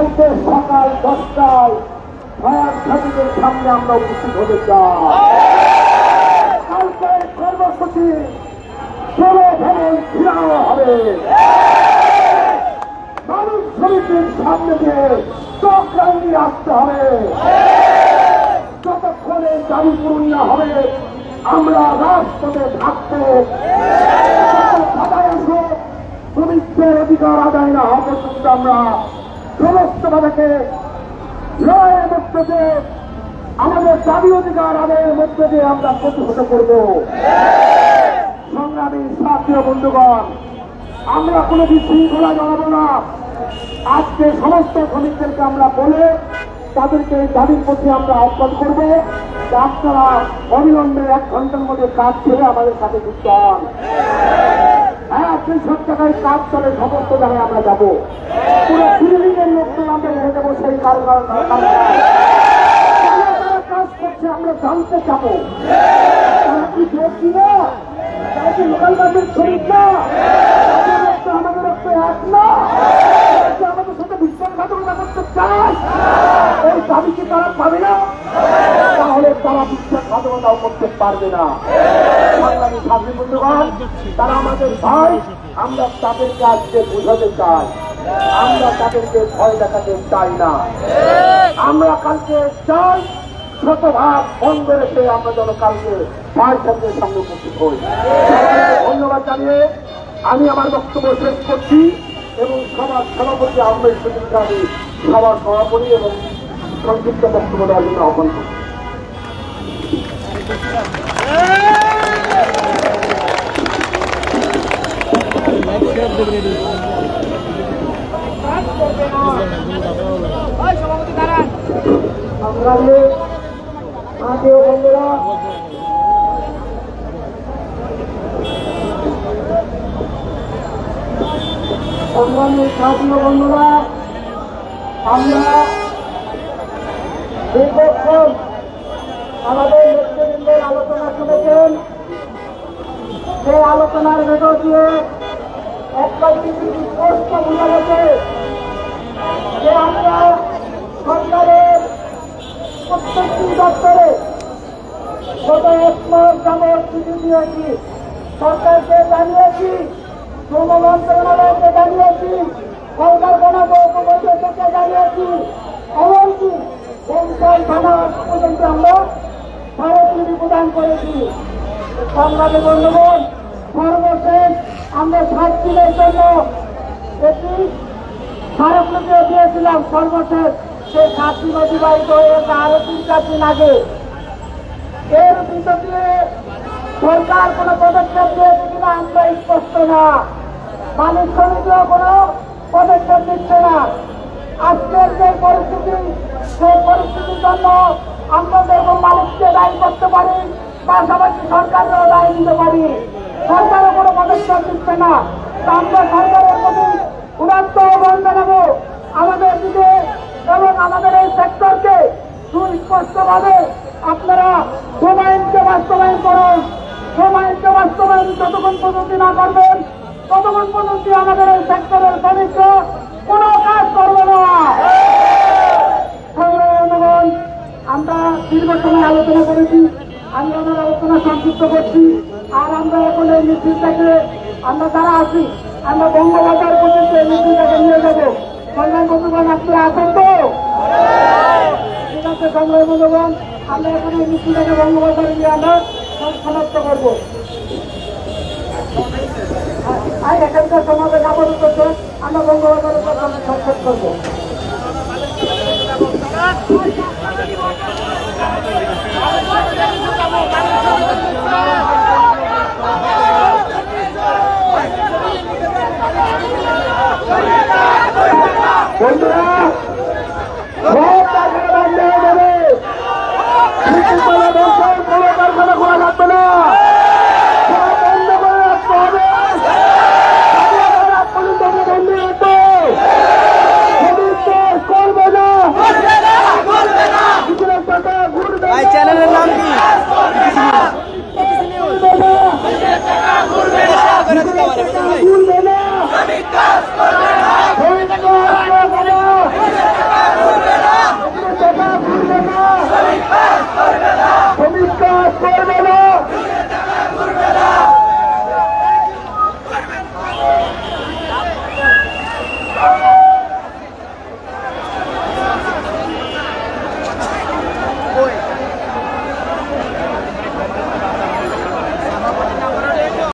তারিখে সকাল দশটায় সার্ভিসের সামনে আমরা উপস্থিত হতে চাই। কালকে কর্মসূচি ষোলো ভবন ঘিরানো হবে। মানুষ সমিতির সামনে দিয়ে চোখ রাঙিয়ে আসতে হবে। যতক্ষণে দাবি পূরণ না হবে, আমরা রাজপথে থাকব সবাই আসো শ্রমিকদের অধিকার আদায় না পর্যন্ত আমরা সমস্ত ভাবে লড়াইয়ের মধ্যে দিয়ে, আমাদের দাবি অধিকার আদায়ের মধ্যে দিয়ে আমরা প্রতিহত করব। সংগ্রামী সাথীয় বন্ধুগণ, আমরা কোনো বিশৃঙ্খলা জানাব না। আজকে সমস্ত শ্রমিকদেরকে আমরা বলে তাদেরকে দাবির প্রতি আমরা আহ্বান করব আপনারা অবিলম্বে এক ঘণ্টার মধ্যে কাজ ছেড়ে আমাদের সাথে যুক্ত হন। হ্যাঁ তিনশো টাকায় কাজ চলে, সমস্ত জায়গায় আমরা যাব। পুরো বিল্ডিং এর লোকজন আমরা রেখে দেবো সেই কারখানা কাজ করছে, আমরা জানতে চাবো। তারা কি যোগ্য না তারা কি লোকাল বাসের শরীরটা তাদের রক্ত আমাদের রক্ত এক না তারা কি আমাদের সাথে বিশ্বাসঘাতকতা করতে চায় এই দাবি কি তারা পাবে না তাহলে তারা বিশ্বাসঘাতকতাও করতে পারবে না। তারা আমাদের ভাই, আমরা তাদেরকে আজকে বুঝাতে চাই। আমরা তাদেরকে ভয় দেখাতে চাই না। আমরা কালকে চাই, শতভাগ বন্ধ রেখে আমরা যেন কালকে ভাই ছাত্রের সঙ্গে উপস্থিত হই। ধন্যবাদ জানিয়ে আমি আমার বক্তব্য শেষ করছি এবং সবার সভাপতি আহমেদ সুযোগকে আমি সবার সভাপতি এবং সংক্ষিপ্ত বক্তব্য দেওয়ার জন্য আহ্বান করছি। আপনাদের আত্মীয় বন্ধুরা সংগ্রামী সাথীয় বন্ধুরা আমরা দীর্ঘক্ষণ আমাদের নেতৃবৃন্দের আলোচনা শুনেছেন। সেই আলোচনার ভেতর দিয়ে একটা জিনিস স্পষ্ট বোঝা গেছে যে আমরা সরকারের প্রত্যেকটি দপ্তরে গত এক মাস যাবৎ চিঠি দিয়েছি। সরকারকে জানিয়েছি শ্রম মন্ত্রণালয়কে জানিয়েছি, কলকারখানা পরিষদকে জানিয়েছি, এমনকি পেনশন থানা পর্যন্ত আমরা স্মারকলিপি প্রদান করেছি। সংগ্রামী বন্ধুগণ সর্বশেষ আমরা সাত দিনের জন্য একটি স্মারকলিপিও দিয়েছিলাম সর্বশেষ সে সাত দিন অতিবাহিত হয়ে আরও তিন চার দিন আগে। এর দিয়ে সরকার কোনো পদক্ষেপ দিয়েছে কিনা আমরা স্পষ্ট না। মালিক সমিতিও কোনো পদক্ষেপ নিচ্ছে না। আজকের যে পরিস্থিতি, সেই পরিস্থিতির জন্য আমরা যেরকম মালিককে দায়ী করতে পারি, পাশাপাশি সরকারেরও দায়ী নিতে পারি। সরকারও পদক্ষেপ নিচ্ছে না। আমরা সরকারের প্রতি উদাত্ত আহ্বান জানাব আমাদের দিকে এবং আমাদের এই সেক্টরকে সুস্পষ্টভাবে আপনারা সমাইনকে বাস্তবায়ন করুন। সমাইনকে বাস্তবায়ন যতক্ষণ পর্যন্ত না করবেন, ততক্ষণ পর্যন্ত আমাদের এই সেক্টরের শ্রমিকরা কোনো কাজ করবে না। আমরা দীর্ঘ সময় আলোচনা করেছি, আমি আমার আলোচনা সংক্ষিপ্ত করছি। মিছিলটাকে আমরা যারা আছি, আমরা বঙ্গবাজার পর্যন্ত এই মিছিলটাকে নিয়ে যাব। সংগ্রামী বন্ধুগণ, আপনারা আছেন তো? ঠিক আছে সংগ্রামী বন্ধুগণ, আমরা এখন এই মিছিলটাকে বঙ্গবাজারে নিয়ে আমরা সমাপ্ত করব। আর এখানকার সমাবেশ শেষ। আমরা বঙ্গবাজারের কথা সাক্ষাৎ করব। বন্ধুরা